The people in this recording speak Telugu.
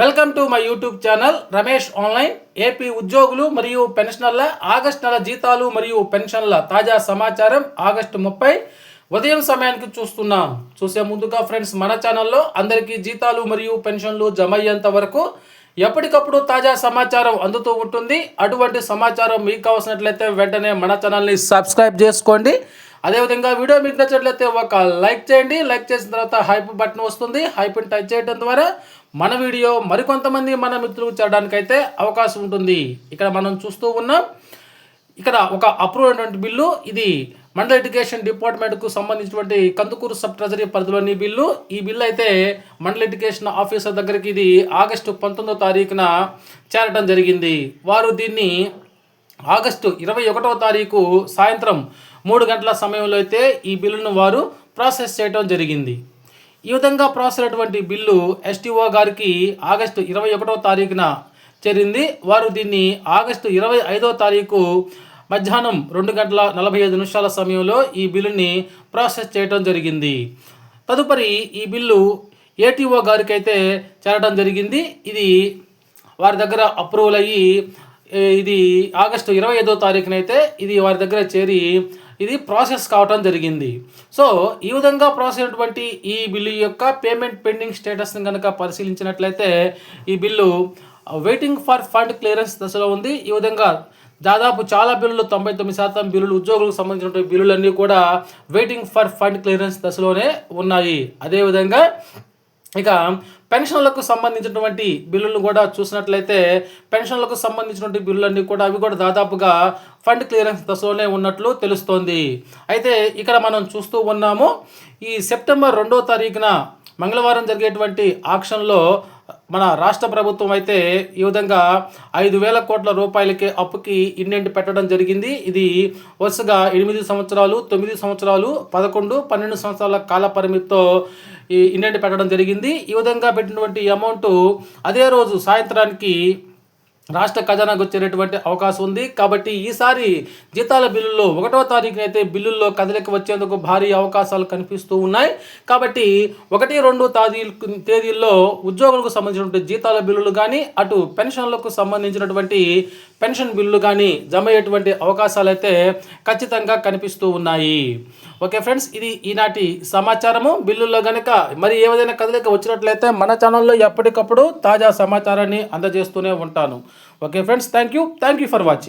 welcome to my YouTube channel Ramesh online AP ఉద్యోగులు మరియు పెన్షనర్ల ఆగస్టు నెల జీతాలు మరియు పెన్షన్ల తాజా సమాచారం ఆగస్టు ముప్పై ఉదయం సమయానికి చూస్తున్నాం చూసే ముందుగా ఫ్రెండ్స్ మన ఛానల్లో అందరికీ జీతాలు మరియు పెన్షన్లు జమ అయ్యేంత వరకు ఎప్పటికప్పుడు తాజా సమాచారం అందుతూ ఉంటుంది అటువంటి సమాచారం మీకు అవసరట్లయితే వెంటనే మన ఛానల్ని సబ్స్క్రైబ్ చేసుకోండి అదేవిధంగా వీడియో మీకు నచ్చినట్లయితే ఒక లైక్ చేయండి లైక్ చేసిన తర్వాత హైప్ బటన్ వస్తుంది హైప్ని టచ్ చేయడం ద్వారా మన వీడియో మరికొంతమంది మన మిత్రులకు చేరడానికైతే అవకాశం ఉంటుంది ఇక్కడ మనం చూస్తూ ఉన్నాం ఇక్కడ ఒక అప్రూవ్ అయినటువంటి బిల్లు ఇది మండల ఎడ్యుకేషన్ డిపార్ట్మెంట్కు సంబంధించినటువంటి కందుకూరు సబ్ ట్రెజరీ పరిధిలోని బిల్లు ఈ బిల్లు అయితే మండల ఎడ్యుకేషన్ ఆఫీసర్ దగ్గరికి ఇది ఆగస్టు పంతొమ్మిదో తారీఖున చేరటం జరిగింది వారు దీన్ని ఆగస్టు ఇరవై ఒకటవ తారీఖు సాయంత్రం మూడు గంటల సమయంలో అయితే ఈ బిల్లును వారు ప్రాసెస్ చేయడం జరిగింది ఈ విధంగా ప్రాసెస్ అయినటువంటి బిల్లు ఎస్టీఓ గారికి ఆగస్టు ఇరవై ఒకటో తారీఖున చేరింది వారు దీన్ని ఆగస్టు ఇరవై ఐదో తారీఖు మధ్యాహ్నం రెండు గంటల నలభై ఐదు నిమిషాల సమయంలో ఈ బిల్లుని ప్రాసెస్ చేయడం జరిగింది తదుపరి ఈ బిల్లు ఏటీఓ గారికి అయితే చేరడం జరిగింది ఇది వారి దగ్గర అప్రూవల్ అయ్యి ఇది ఆగస్టు ఇరవై ఐదో తారీఖునైతే ఇది వారి దగ్గర చేరి ఇది ప్రాసెస్ కావటం జరిగింది సో ఈ విధంగా ప్రాసెస్ అయినటువంటి ఈ బిల్లు యొక్క పేమెంట్ పెండింగ్ స్టేటస్ని కనుక పరిశీలించినట్లయితే ఈ bill waiting for fund clearance దశలో ఉంది ఈ విధంగా దాదాపు చాలా బిల్లులు తొంభై తొమ్మిది శాతం బిల్లులు ఉద్యోగులకు సంబంధించినటువంటి బిల్లులన్నీ కూడా వెయిటింగ్ ఫర్ ఫండ్ క్లియరెన్స్ దశలోనే ఉన్నాయి అదేవిధంగా ఇక పెన్షన్లకు సంబంధించినటువంటి బిల్లులను కూడా చూసినట్లయితే పెన్షన్లకు సంబంధించినటువంటి బిల్లులన్నీ కూడా అవి కూడా దాదాపుగా ఫండ్ క్లియరెన్స్ దశలోనే ఉన్నట్లు తెలుస్తోంది అయితే ఇక్కడ మనం చూస్తూ ఉన్నాము ఈ సెప్టెంబర్ రెండో తారీఖున మంగళవారం జరిగేటువంటి ఆక్షన్లో మన రాష్ట్ర ప్రభుత్వం అయితే ఈ విధంగా ఐదు వేల కోట్ల రూపాయలకి అప్పుకి ఇండెంట్ పెట్టడం జరిగింది ఇది వరుసగా ఎనిమిది సంవత్సరాలు తొమ్మిది సంవత్సరాలు పదకొండు పన్నెండు సంవత్సరాల కాల పరిమితితో ఈ ఇండెంట్ పెట్టడం జరిగింది ఈ విధంగా పెట్టినటువంటి అమౌంట్ అదే రోజు సాయంత్రానికి రాష్ట్ర ఖజానాకు వచ్చేటటువంటి అవకాశం ఉంది కాబట్టి ఈసారి జీతాల బిల్లుల్లో ఒకటో తారీఖునైతే బిల్లుల్లో కదలిక వచ్చేందుకు భారీ అవకాశాలు కనిపిస్తూ ఉన్నాయి కాబట్టి ఒకటి రెండు తాదీ తేదీల్లో ఉద్యోగులకు సంబంధించినటువంటి జీతాల బిల్లులు కానీ అటు పెన్షన్లకు సంబంధించినటువంటి పెన్షన్ బిల్లులు కానీ జమ అయ్యేటువంటి అవకాశాలు అయితే ఖచ్చితంగా కనిపిస్తూ ఉన్నాయి ఓకే ఫ్రెండ్స్ ఇది ఈనాటి సమాచారము బిల్లుల్లో కనుక మరి ఏదైనా కదలిక వచ్చినట్లయితే మన ఛానల్లో ఎప్పటికప్పుడు తాజా సమాచారాన్ని అందజేస్తూనే ఉంటాను okay friends thank you thank you for watching